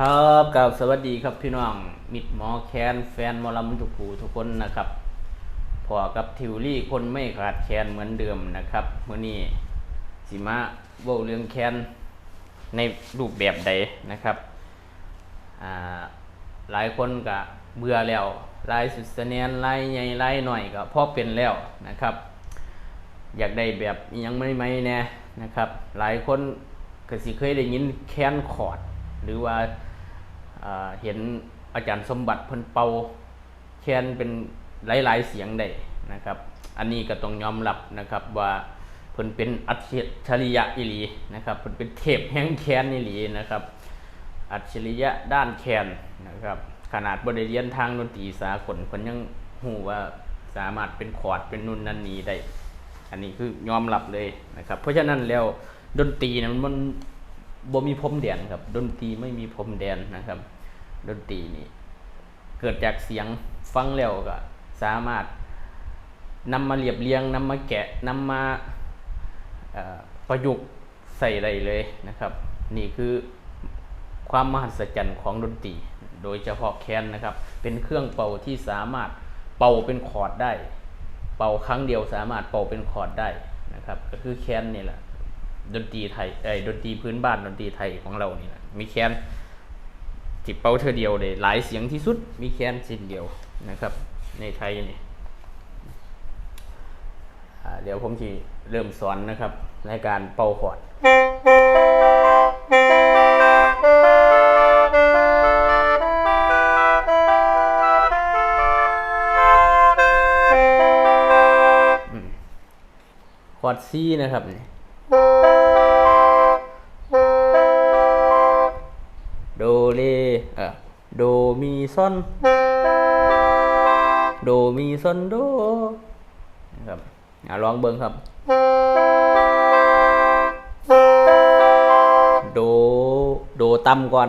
ครับกับสวัสดีครับพี่น้อง มิดหมอแคนแฟนมอลำทุกผู้ทุกคนนะครับพอกับทิวลี่คนไม่ขาดแคนเหมือนเดิมนะครับเมื่อนี้สิมาเว้าเรื่องแคนในรูปแบบใดนะครับหลายคนก็เบื่อแล้วลายสุดเสนียนลายใหญ่ลายหน่อยก็พอเป็นแล้วนะครับ อยากได้แบบยังไม่ไม่แน่นะครับ หลายคนก็สิเคยได้ยินแคนคอร์ดหรือว่า เห็นอาจารย์สมบัติเพิ่นเป่าแคนเป็นหลายๆเสียงได้นะครับ อันนี้ก็ต้องยอมรับนะครับว่าเพิ่นเป็นอัจฉริยะอีหลีนะครับเพิ่นเป็นเทพแห่งแคนอีหลีนะครับ อัจฉริยะด้านแคนนะครับขนาดบริเรียนทางดนตรีสากลเพิ่นยังหูว่าสามารถเป็นคอร์ดเป็นนู่นนั่นนี่ได้ อันนี้คือยอมรับเลยนะครับ เพราะฉะนั้นแล้วดนตรีนะมันบ่มีพรมแดนครับ ดนตรีไม่มีพรมแดนนะครับ ดนตรีนี่เกิดจากเสียงฟังแล้วก็ สามารถนำมาเรียบเรียงนำมาแกะนำมาประยุกต์ใส่ได้เลยนะครับ นี่คือความมหัศจรรย์ของดนตรี โดยเฉพาะแคนนะครับ เป็นเครื่องเป่าที่สามารถเป่าเป็นคอร์ดได้ เป่าครั้งเดียวสามารถเป่าเป็นคอร์ดได้นะครับ ก็คือแคนนี่แหละดนตรีไทยไอ้ดนตรีพื้นบ้านดนตรีไทยของเรานี่แหละมีแคน จิบเป่าเธอเดียวเลยหลายเสียงที่สุดมีแคนสิ้นเดียวนะครับ ในไทยนี่เดี๋ยวผมจะเริ่มสอนนะครับ ในการเป่าคอดคอดซีนะครับนี่ โดมีซอน โดมีซอนโดนะครับอะลองเบิ่งครับ โด โดต่ำก่อน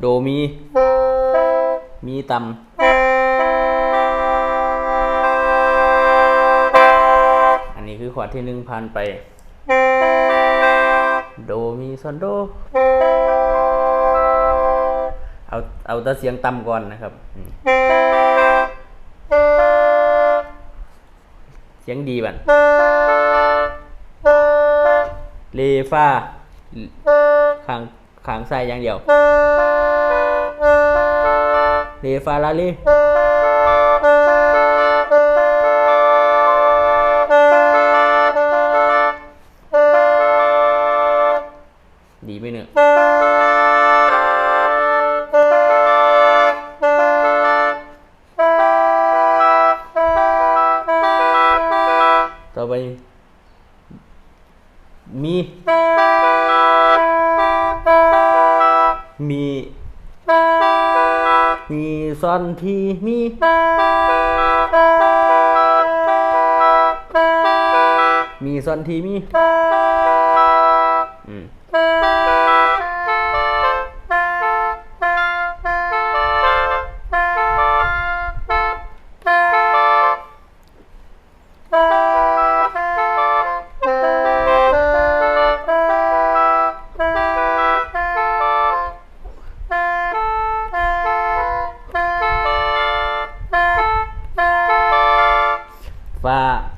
โดมี มีต่ำอันนี้คือขวดที่หนึ่งพันไป โดมีซอนโด เอาเอาแต่เสียงต่ำก่อนนะครับ เสียงดีบันเลฟาขางขางซ้ายอย่างเดียวเลฟาลาลี อนทีมีมีส่วนทีมีอืม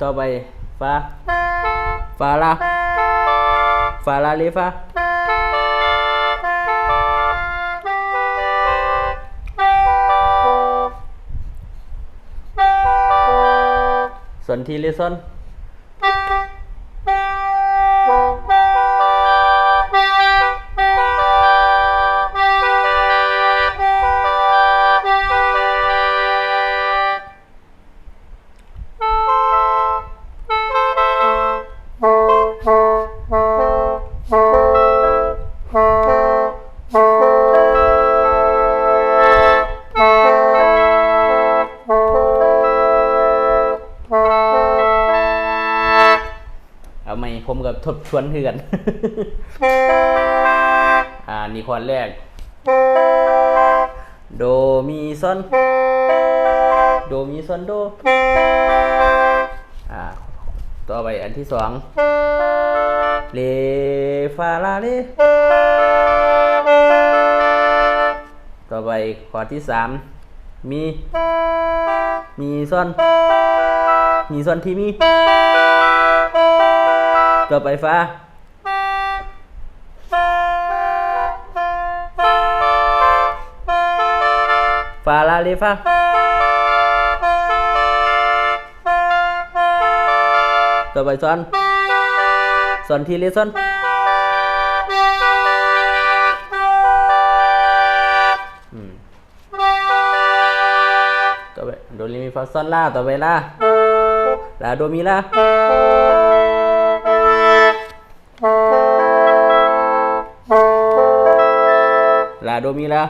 ต่อไปฟาฟาลาฟาลาลีฟาส่วนทีเลซอน ผมกับทบทวนเถือนอ่านี่คอร์ดแรก โดมีซอน โดมีซอนโด อ่า ต่อไปอันที่สองเลฟาลาเลไปคอร์ดที่สามมี มีซ่อน มีซ่อนที่มี ต่อไปฟ้า ฟาลาเลฟาต่อไปซอนซอนทีเลซอนอืมต่อไปโดเรมีฟาซอนลาต่อไปลาลาโดมีลา ลาโดมีลา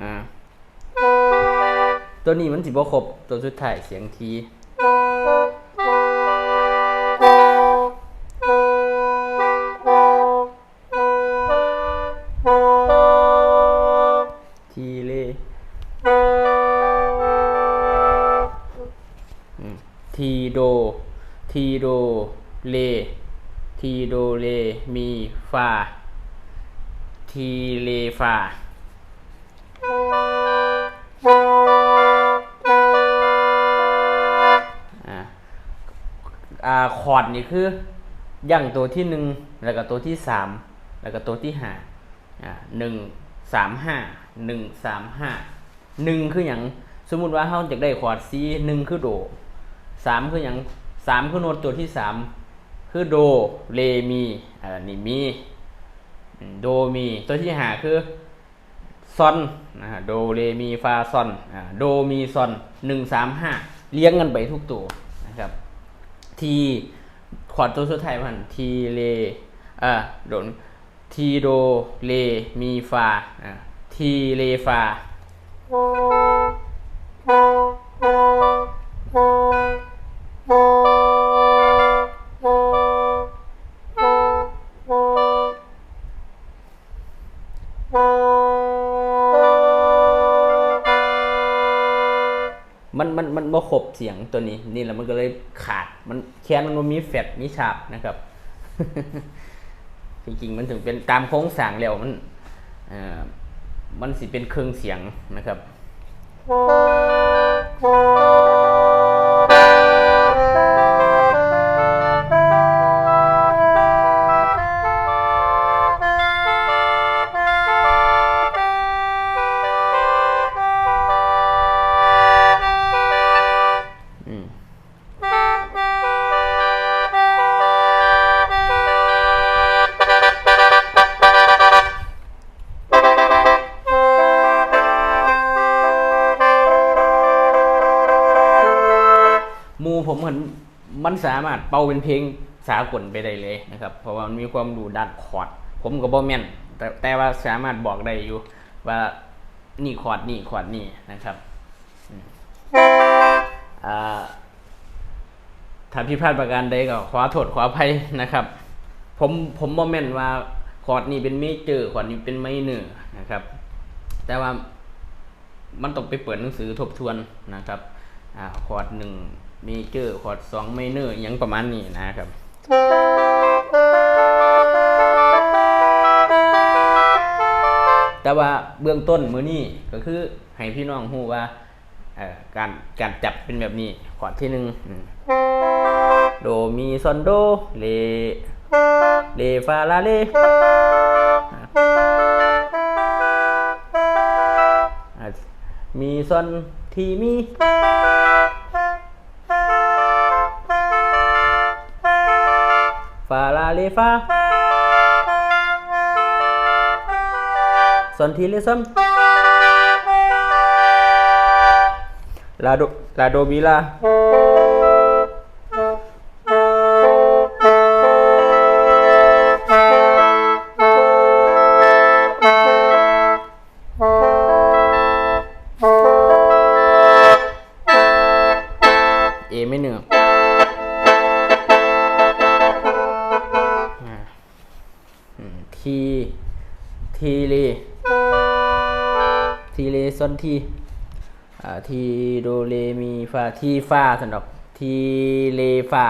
อ่าตัวนี้มันสิบ่ครบตัวสุดท้ายเสียงทีา ทีเลฟาอ่าอ่าคอร์ดนี่คืออย่างตัวที่หนึ่งแล้วก็ตัวที่สามแล้วก็ตัวที่ห้าอ่าหนึ่งสามห้าหนึ่งสามห้าหนึ่งคืออย่างสมมุติว่าเราจะได้คอร์ดซีหนึ่งคือโดสามคืออย่างสามคือโน้ตตัวที่สาม คือโดเรมีอ่านี่มีโดมีตัวที่หาคือซอนนะฮะโดเรมีฟาซอนอ่าโดมีซอนหนึ่งสามห้าเลี้ยงกันไปทุกตัวนะครับทีขอดตัวสุดท้ายมันทีเลอ่าโดนทีโดเลมีฟาอ่าทีเลฟา มันมันบ่ครบเสียงตัวนี้ นี่แหละมันก็เลยขาดมันแค้นมันมีแฟดมีฉาบนะครับ จริงๆมันถึงเป็นตามโครงสร้างแล้วมันเอ่อมันสิเป็นเครื่องเสียงนะครับ มูผมเห็นมันสามารถเป่าเป็นเพลงสากลไปได้เลยนะครับ เพราะว่ามันมีความดูดันคอร์ดผมก็บ่แม่นแต่แต่ว่าสามารถบอกได้อยู่ ว่านี่คอร์ดนี่คอร์ดนี่นะครับถ้าผิพาดประการใดก็ขอโทษขออภัยนะครับ ผมผมบ่แม่นว่าคอร์ดนี้เป็นเมเจอร์คอร์ดนี้เป็นไมเนอร์นะครับ แต่ว่ามันต้องไปเปิดหนังสือทบทวนนะครับ อ่า คอร์ดหนึ่ง เมเจอร์คอร์ดสองไมเนอร์อหยังประมาณนี้นะครับแต่ว่าเบื้องต้นมือนี้ก็คือให้พี่น้องฮู้ว่าการการจับเป็นแบบนี้คอร์ดที่หนึ่งโดมีซอนโดเลเลฟาลาเล่มีซอนทีมี เลฟาซอนทีเลซอนลาโดลาโดมีลาเอไม่เหนือ ทีทีเลทีเลซอนทีอ่าทีโดเรมีฟาทีฟาสำหรับทีเลฟา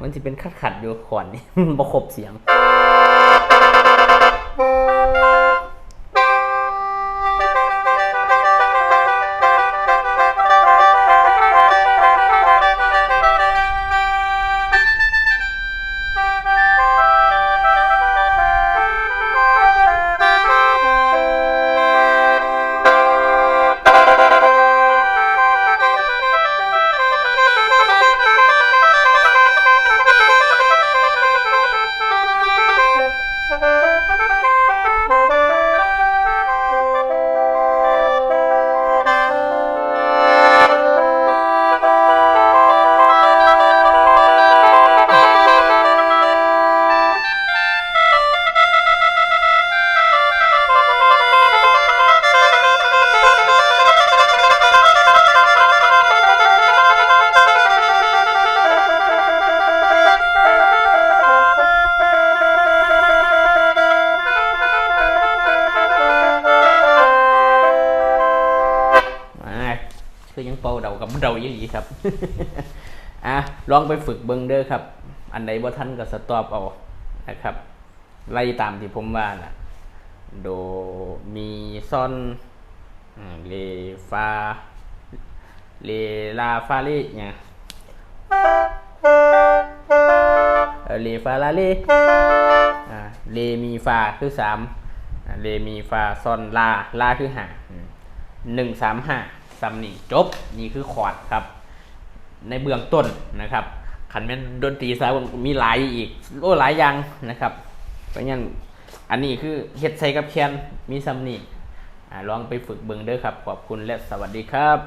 มันจะเป็นขัดขัดอยู่ขอนนี่บ่ครบเสียง ยังเป่าเดากับเดายี่หลีครับ อะลองไปฝึกเบิ้งเด้อครับ อันใดบ่ทันก็สต็อปเอานะครับไล่ตามที่ผมว่าน่ะโดมีซอนเลฟาเลลาฟาเลเนี่ยเอ่อเลฟาลาเลอ่าเลมีฟาคือสามเลมีฟาซอนลาลาคือห้าหนึ่งสามห้า ซ้ำนี่จบนี่คือคอร์ดครับ ในเบื้องต้นนะครับขันแม่นดนตรีสายมีหลายอีกโอ้หลายอย่างนะครับเพราะงั้นอันนี้คือเฮ็ดใส่กับแคนมีซัมนี่ลองไปฝึกเบิ่งเด้อครับ ขอบคุณและสวัสดีครับ